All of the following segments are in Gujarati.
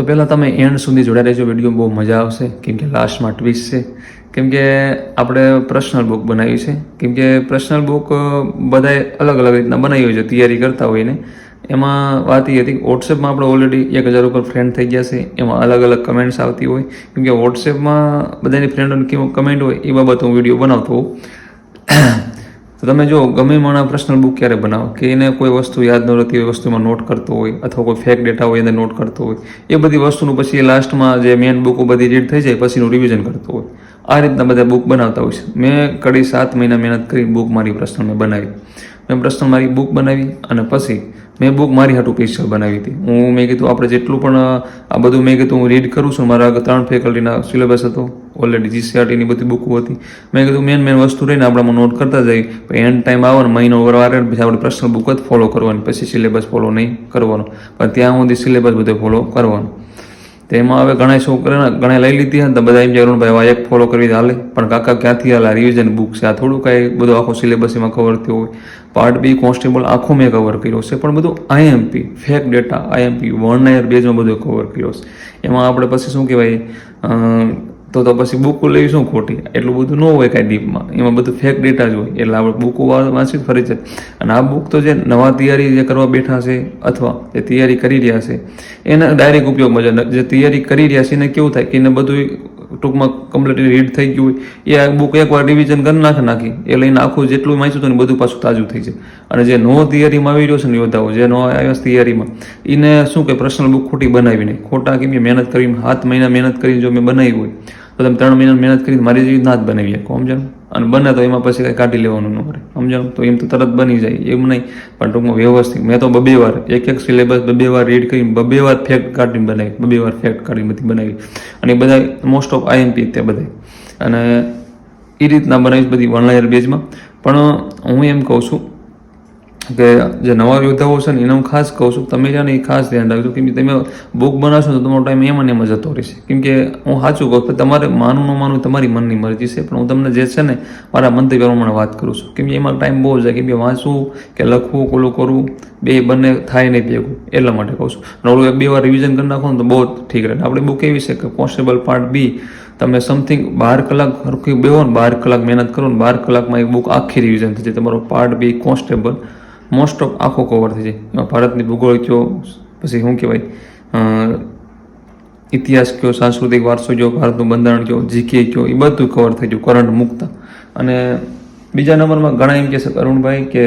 તો પહેલાં તમે એન્ડ સુધી જોડાઈ રહેજો. વીડિયો બહુ મજા આવશે. કેમ કે લાસ્ટમાં ટ્વિસ્ટ છે. કેમ કે આપણે પર્સનલ બુક બનાવી છે. કેમ કે પર્સનલ બુક બધાએ અલગ અલગ રીતના બનાવી હોય છે. તૈયારી કરતા હોઈને એમાં વાત એ હતી વોટ્સએપમાં આપણે ઓલરેડી એક હજાર ઉપર ફ્રેન્ડ થઈ ગયા છે. એમાં અલગ અલગ કમેન્ટ્સ આવતી હોય. કેમ કે વોટ્સએપમાં બધાની ફ્રેન્ડોની કમેન્ટ હોય એ બાબત હું વીડિયો બનાવતો હોઉં. તો તમે જો ગમે માણા પર્સનલ બુક ક્યારે બનાવો? કે એને કોઈ વસ્તુ યાદ ન રહેતી હોય, વસ્તુમાં નોટ કરતો હોય, અથવા કોઈ ફેક ડેટા હોય એને નોટ કરતો હોય, એ બધી વસ્તુનું પછી એ લાસ્ટમાં જે મેન બુકો બધી રીડ થઈ જાય પછીનું રિવિઝન કરતો હોય. આ રીતના બધા બુક બનાવતા હોય છે. મેં કડી સાત મહિના મહેનત કરી બુક મારી પર્સનલ મેં બનાવી. મેં પ્રશ્ન મારી બુક બનાવી અને પછી મેં બુક મારી હાટું સ્પેશિયલ બનાવી હતી. હું મેં કીધું, આપણે જેટલું પણ, આ બધું મેં કીધું, હું રીડ કરું છું. મારા ત્રણ ફેકલ્ટીના સિલેબસ હતો. ઓલરેડી જીસીઆરટીની બધી બુકો હતી. મેં કીધું મેન મેન વસ્તુ રહીને આપણામાં નોટ કરતા જઈએ. પછી એન્ડ ટાઈમ આવે ને મહિનો વારે પછી આપણે પર્સનલ બુક જ ફોલો કરવાની, પછી સિલેબસ ફોલો નહીં કરવાનો. પણ ત્યાં સુધી સિલેબસ બધો ફોલો કરવાનો. તેમાં હવે ઘણા છોકરાના, ઘણા લઈ લીધી હતા બધા એમ જરૂર ભાઈ આ એક ફોલો કરવી હાલે. પણ કાકા ક્યાંથી હાલે? રિવિઝન બુક છે. આ થોડું કાંઈ બધું આખો સિલેબસ એમાં કવર થયો હોય. પાર્ટ બી કોન્સ્ટેબલ આખો મેં કવર કર્યો છે. પણ બધું IMP fake data IMP one liner બેઝમાં બધું કવર કર્યો છે. એમાં આપણે પછી શું કહેવાય? તો તો પછી બુક લેવી શું ખોટી? એટલું બધું ન હોય કાંઈ ડીપમાં એમાં બધું ફેક ડેટા જ હોય. એટલે આપણે બુકો વાંચી ફરી છે અને આ બુક તો જે નવા તૈયારી જે કરવા બેઠા છે, અથવા જે તૈયારી કરી રહ્યા છે, એના ડાયરેક્ટ ઉપયોગમાં જે તૈયારી કરી રહ્યા છે, એને કેવું થાય કે એને બધું ટૂંકમાં કમ્પ્લીટલી રીડ થઈ ગયું હોય. એ આ બુક એકવાર રિવિઝન કરી નાખે નાખી. એ લઈને આખું જેટલું વાંચ્યું હતું ને બધું પાછું તાજું થઈ જાય. અને જે નો તૈયારીમાં આવી રહ્યો છે ને યોદ્ધાઓ, જે નો આવ્યો છે તૈયારીમાં એને શું કે પર્સનલ બુક ખોટી બનાવી નહીં ખોટા કેમ મહેનત કરીને સાત મહિના મહેનત કરી જો મેં બનાવી હોય, તો તમે ત્રણ મહિના મહેનત કરીને મારી જેવી ના જ બનાવી શકો સમજાણું અને બને તો એમાં પછી કાંઈ કાઢી લેવાનું ન પડે. સમજાણું? તો એમ તો તરત બની જાય. એમ નહીં. પણ ટૂંકમાં વ્યવસ્થિત. મેં તો બબે વાર એક એક સિલેબસ બબે વાર રીડ કરીને બબે વાર ફેક્ટ કાઢીને બનાવી. બબે વાર ફેક્ટ કાઢીને બધી બનાવી. અને બધા મોસ્ટ ઓફ આઈએમપી તે બધા અને એ રીતના બનાવીશ બધી ઓનલાઈન બેઝમાં પણ હું એમ કહું છું કે જે નવા યોદ્ધાઓ છે ને એને હું ખાસ કહું છું તમે છે ને એ ખાસ ધ્યાન રાખજો. કેમ કે તમે બુક બનાવશો તો તમારો ટાઈમ એમાં અને એમાં જતો રહેશે. કેમ કે હું સાચું કહું કે તમારે માનવું ન માનવું તમારી મનની મરજી છે. પણ હું તમને જે છે ને મારા મંતવ્ય પ્રમાણે વાત કરું છું. કેમ કે એમાં ટાઈમ બહુ જાય. કેમ કે વાંચવું કે લખવું કોલું કરવું, બે બંને થાય નહીં ભેગું. એટલા માટે કહું છું. અને ઓલું બે વાર રિવિઝન કરી નાખો ને તો બહુ ઠીક રહે. આપણે બુક એવી છે કે કોન્સ્ટેબલ પાર્ટ બી તમે સમથિંગ બાર કલાક હરખી બેહો ને બાર કલાક મહેનત કરો ને બાર કલાકમાં એ બુક આખી રિવિઝન થઈ જાય. તમારો part B constable most of આખો કવર થઈ જાય. ભારતની ભૂગોળ કયો પછી શું કહેવાય? ઇતિહાસ કયો, સાંસ્કૃતિક વારસો કયો, ભારતનું બંધારણ કયો જીકે કયો, એ બધું કવર થઈ ગયું કરંટ મુકતા. અને બીજા નંબરમાં ઘણા એમ કહે છે કે અરુણભાઈ, કે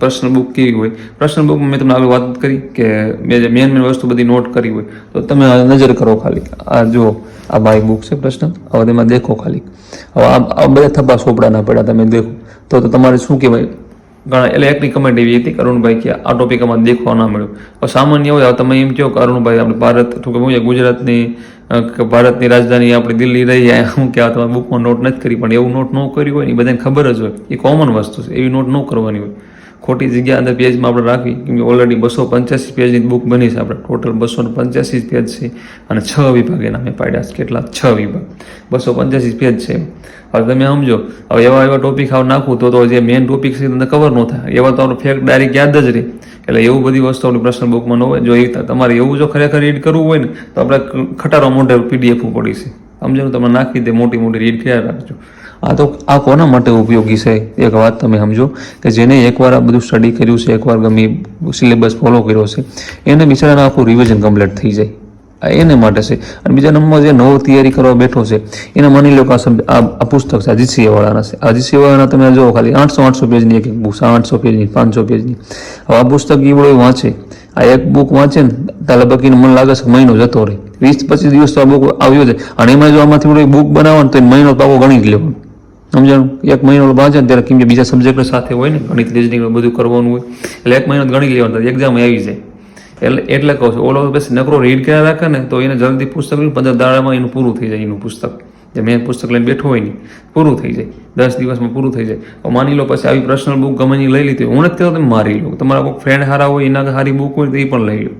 પ્રશ્ન બુક કેવી હોય? પ્રશ્ન બુકમાં મેં તમને આગળ વાત કરી કે મેં જે મેન મેન વસ્તુ બધી નોટ કરી હોય. તો તમે નજર કરો ખાલી. આ જુઓ, આ મારી બુક છે પ્રશ્ન. હવે તેમાં દેખો ખાલી. હવે આ બધા થપ્પા સોપડાના પડ્યા, તમે દેખો. તો તમારે શું કહેવાય? ઘણા એટલે એકની કમેન્ટ એવી હતી અરુણભાઈ કે આ ટોપિક અમારે દેખવા ના મળ્યો. સામાન્ય હોય તમે એમ કહો કે અરુણભાઈ આપણે ભારત શું કે છે, ગુજરાતની ભારતની રાજધાની આપણે દિલ્હી રહી શું કે આ તમારે બુકમાં નોટ નથી કરી પણ એવું નોટ ન કર્યું હોય ને એ બધાને ખબર જ હોય. એ કોમન વસ્તુ છે એવી નોટ ન કરવાની હોય. ખોટી જગ્યા અંદર પેજમાં આપણે રાખવી કેમ કે ઓલરેડી બસો પંચ્યાસી પેજની બુક બની છે આપણે. ટોટલ બસો પંચ્યાસી પેજ છે. અને છ વિભાગ એના મેં પાડ્યા છે. કેટલા? છ વિભાગ. બસો પંચ્યાસી પેજ છે હવે તમે સમજો, હવે એવા એવા ટોપિક આવ નાખું તો તો જે મેઇન ટોપિક છે તમને કવર ન થાય. એવા તો આપણે ફેક્ટ ડાયરેક્ટ યાદ જ રહે. એટલે એવું બધી વસ્તુ આપણી પ્રશ્ન બુકમાં ન હોય. જો એ તમારે એવું જો ખરેખર રીડ કરવું હોય ને, તો આપણે ખટારો મોઢે પીડીએફ પડી છે. સમજો તમે નાખી દે મોટી મોટી રીડ કર્યા રાખજો. આ તો આ કોના માટે ઉપયોગી છે? એક વાત તમે સમજો કે જેને એકવાર આ બધું સ્ટડી કર્યું છે, એકવાર ગમે સિલેબસ ફોલો કર્યો છે, એને બિચારાને આખું રિવિઝન કમ્પ્લીટ થઈ જાય. આ એને માટે છે. અને બીજા નંબરમાં જે નવો તૈયારી કરવા બેઠો છે, એને માની લો કે આ આ પુસ્તક છે આ છે. આ તમે જુઓ ખાલી આઠસો આઠસો પેજની એક એક બુક આઠસો પેજની, પાંચસો પેજની. હવે આ પુસ્તક બધું વાંચે. આ એક બુક વાંચે ને તાલે બાકીને મને લાગે છે મહિનો જતો રહે. વીસ પચીસ દિવસ તો આ બુક આવ્યો છે અને એમાં જો આમાંથી બુક બનાવો ને તો મહિનો પાકો ગણી જ લેવાનો. સમજાણું? એક મહિનો ને ત્યારે કેમ કે બીજા સબ્જેક્ટ સાથે હોય ને, ગણિત રીઝનિંગ બધું કરવાનું હોય. એટલે એક મહિનો ગણી લેવાનું એક્ઝામ આવી જાય. એટલે એટલે કહું છું, ઓલો બસ નકરો રીડ કર્યા રાખે ને, તો એને જલ્દી પુસ્તક પંદર દાડામાં એનું પૂરું થઈ જાય, એનું પુસ્તક. જે મેં પુસ્તક લઈને બેઠો હોય ને, પૂરું થઈ જાય. દસ દિવસમાં પૂરું થઈ જાય. માની લો પછી આવી પર્સનલ બુક ગમે લઈ લીધી હું નથી કહેતો તમે મારી લો. તમારા કોઈ ફ્રેન્ડ સારા હોય, એના સારી બુક હોય તો એ પણ લઈ લો.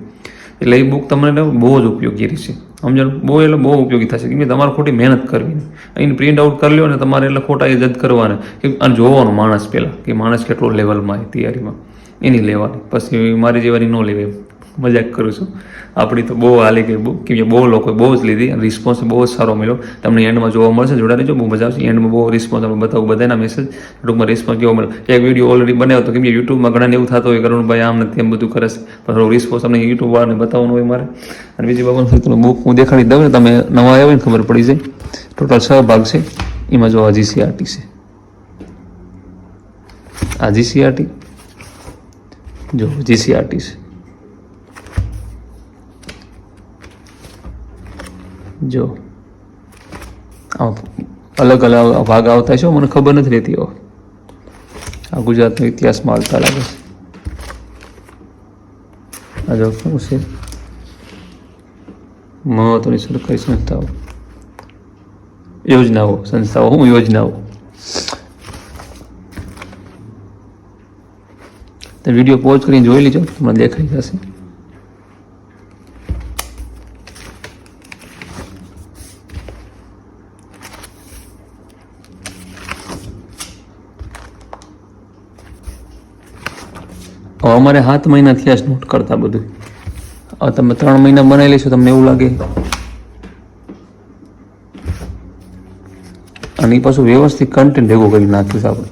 એટલે એ બુક તમને બહુ જ ઉપયોગી રહેશે. સમજણ? બહુ એટલે બહુ ઉપયોગી થશે. કેમ કે તમારે ખોટી મહેનત કરવી અહીં પ્રિન્ટ આઉટ કરી લો ને તમારે એટલે ખોટા એ જજ કરવાના. કે અને જોવાનું માણસ પહેલાં કે માણસ કેટલો લેવલમાં તૈયારીમાં. એની લેવાની. પછી મારી જેવાની ન લેવી મજાક કરું છું. આપણી તો બહુ હાલી ગઈ બુક. કેમ કે બહુ લોકોએ બહુ જ લીધી રિસ્પોન્સ બહુ જ સારો મળ્યો. તમને એન્ડમાં જોવા મળશે જોડા જો બહુ મજા આવશે. એન્ડમાં બહુ રિસ્પોન્સ આપણે બતાવું, બધાના મેસેજ ટૂંકમાં રિસ્પોન્સ કેવો મળ્યો? એક વીડિયો ઓલરેડી બનાવ્યો હતો. કેમ કે યુટ્યુબમાં ઘણાને એવું થતું હોય કરુણભાઈ આમ નથી એમ બધું કરે છે. પણ થોડો રિસ્પોન્સ યુટ્યુબ વાળાને બતાવવાનું હોય મારે. અને બીજી બાબત બુક હું દેખાડી દઉં ને તમે નવા આવ્યો ને ખબર પડી જાય. ટોટલ છ ભાગ છે. એમાં જો આ જીસીઆરટી છે. આ જીસીઆરટી જો જીસીઆરટી છે. જો. અલગ અલગ ભાગ આવતા છે મને ખબર નથી રહેતી હો આ ગુજરાતનો ઇતિહાસમાં આવતા લાગે છે. આ જો શું છે? મહત્વની સરકારી સંસ્થાઓ. યોજનાઓ, સંસ્થાઓ, હું યોજનાઓ. વીડિયો પોઝ કરીને જોઈ લીજો, તમને દેખાઈ જશે. હવે અમારે સાત મહિના થયા જ નોટ કરતા બધું. હવે તમે ત્રણ મહિના બનાવી લેશો, તમને એવું લાગે. અને એ પાછું વ્યવસ્થિત કન્ટેન્ટ ભેગું કરી નાખ્યું છે આપણે.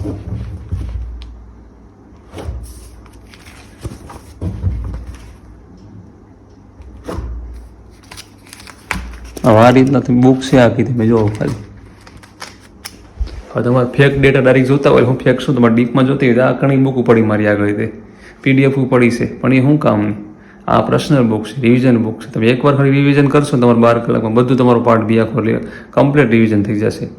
આ રીતના તમે બુક છે આખી તમે જોવો ખાલી. હવે તમારે ફેક ડેટા ડાયરેક્ટ જોતા હોય, હું ફેક શું? તમારે ડીપમાં જોતી હોય આ ઘણી બુક પડી મારી આગળ તે. પીડીએફ પડી છે, પણ એ શું કામની આ પર્સનલ બુક છે રિવિઝન બુક છે. તમે એકવાર ખાલી રિવિઝન કરશો ને તમારે બાર કલાકમાં બધું તમારો પાર્ટ બી આખો કમ્પ્લીટ રિવિઝન થઈ જશે.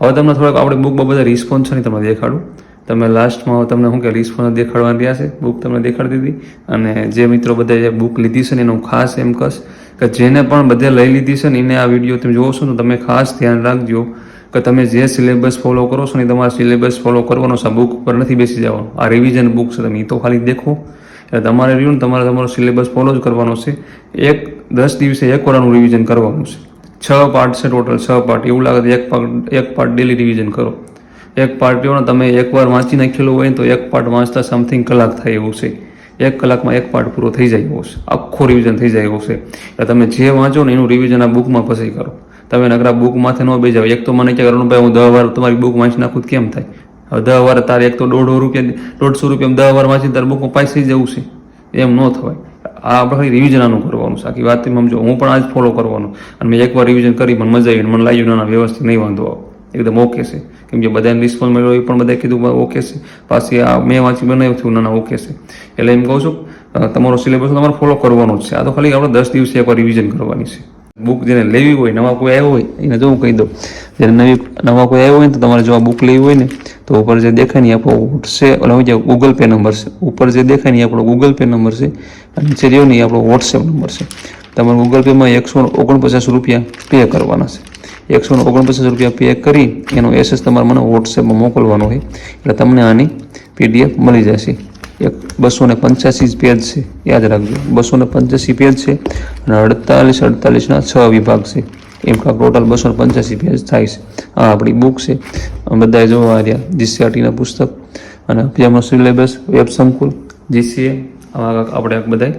હવે તમને થોડાક આપણે બુકમાં બધા રિસ્પોન્સ છે ને તમને દેખાડું. તમે લાસ્ટમાં તમને શું કે રિસ્પોન્સ દેખાડવાની રહ્યા છે? બુક તમને દેખાડી દીધી. અને જે મિત્રો બધા જે બુક લીધી છે ને એનું ખાસ એમ કશ કે જેને પણ બધે લઈ લીધી છે ને એને આ વીડિયો તમે છો ને તમે ખાસ ધ્યાન રાખજો. કે તમે જે સિલેબસ ફોલો કરો છો ને તમારે સિલેબસ ફોલો કરવાનો છે બુક પર નથી બેસી જવાનું. આ રિવિઝન બુક છે, તમે એ તો ખાલી દેખો. એટલે તમારે રહ્યું ને તમારે તમારો સિલેબસ ફોલો જ કરવાનો છે. એક દસ દિવસે એક વારનું રિવિઝન કરવાનું છે. છ પાર્ટ છે ટોટલ છ પાર્ટ એવું લાગે એક પાર્ટ એક પાર્ટ ડેલી રિવિઝન કરો. એક પાર્ટ ને તમે એકવાર વાંચી નાખેલું હોય તો એક પાર્ટ વાંચતા સમથિંગ કલાક થાય એવું છે. એક કલાકમાં એક પાર્ટ પૂરો થઈ જાય એવો છે. આખો રિવિઝન થઈ જાય એવો છે. એટલે તમે જે વાંચો ને એનું રિવિઝન આ બુકમાં પછી કરો. તમે નકરા બુક માથે ન બેસી જાવ એક તો મને કે ભાઈ હું દહ વાર તમારી બુક વાંચી નાખું કેમ થાય? હવે દહ વાર તારે એક તો દોઢો રૂપિયા, દોઢસો રૂપિયા દસ વાર વાંચી તારે બુકમાં પાસી જવું છે. એમ ન થવાય. આ આપણે ખાલી રિવિઝન આનું કરવાનું છે. આખી વાત સમજો. હું પણ આજ ફોલો કરવાનું. અને મેં એકવાર રિવિઝન કરી, મને મજા આવી મને લાગ્યું, ના વ્યવસ્થિત નહીં વાંધો આવો. એકદમ ઓકે છે. કેમ કે બધાને રિસ્પોન્સ મળ્યો એ પણ બધાએ કીધું ઓકે છે. પાછી આ મેં વાંચી બનાવ્યું ના ના ઓકે છે. એટલે એમ કહું છું તમારો સિલેબસ તમારે ફોલો કરવાનો જ છે. આ તો ખાલી આપણે દસ દિવસે એકવાર રિવિઝન કરવાની છે. બુક જેને લેવી હોય, નવા કોઈ આવ્યો હોય, એને જો હું કહી દઉં, જેને નવી, નવા કોઈ આવ્યો હોય તો તમારે જો આ બુક લેવી હોય ને, તો ઉપર જે દેખાય ને આપણો વોટ્સએપ ઓલો ગૂગલ પે નંબર છે, ઉપર જે દેખાય ને આપણો ગૂગલ પે નંબર છે, અને નીચે રહ્યો ને આપણો વોટ્સએપ નંબર છે. તમારે ગૂગલ પેમાં એકસો ઓગણપચાસ રૂપિયા પે કરવાના છે. એકસો ઓગણપચાસ રૂપિયા પે કરી, એનો એસએસ તમારે મને વોટ્સએપમાં મોકલવાનો હોય, એટલે તમને આની પીડીએફ મળી જશે. એક બસો ને પંચ્યાસી પેજ છે. યાદ રાખજો. બસો ને પંચ્યાસી પેજ છે અને અડતાલીસ, અડતાલીસના છ વિભાગ છે. એમ કાંક ટોટલ બસો ને પંચ્યાસી પેજ થાય છે. આ આપણી બુક છે. આ બધાએ જોવા રહ્યા. જીસીઆરટીના પુસ્તક. અને પીએમનો સિલેબસ વેબ સંકુલ, જીસીએ, આવા આપણે બધાય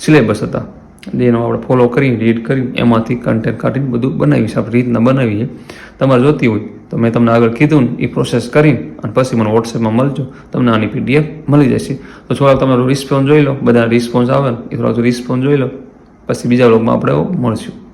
સિલેબસ હતા. જેનો આપણે ફોલો કરી રીડ કરી એમાંથી કન્ટેન્ટ કાઢીને બધું બનાવીશ આપણે રીતના બનાવીએ તમારે જોતી હોય તો મેં તમને આગળ કીધું ને એ પ્રોસેસ કરીને અને પછી મને વોટ્સએપમાં મળજો. તમને આની પીડીએફ મળી જશે. તો થોડાક તમારો રિસ્પોન્સ જોઈ લો બધા રિસ્પોન્સ આવે ને, એ થોડાક રિસ્પોન્સ જોઈ લો. પછી બીજા લોકમાં આપણે મળશું.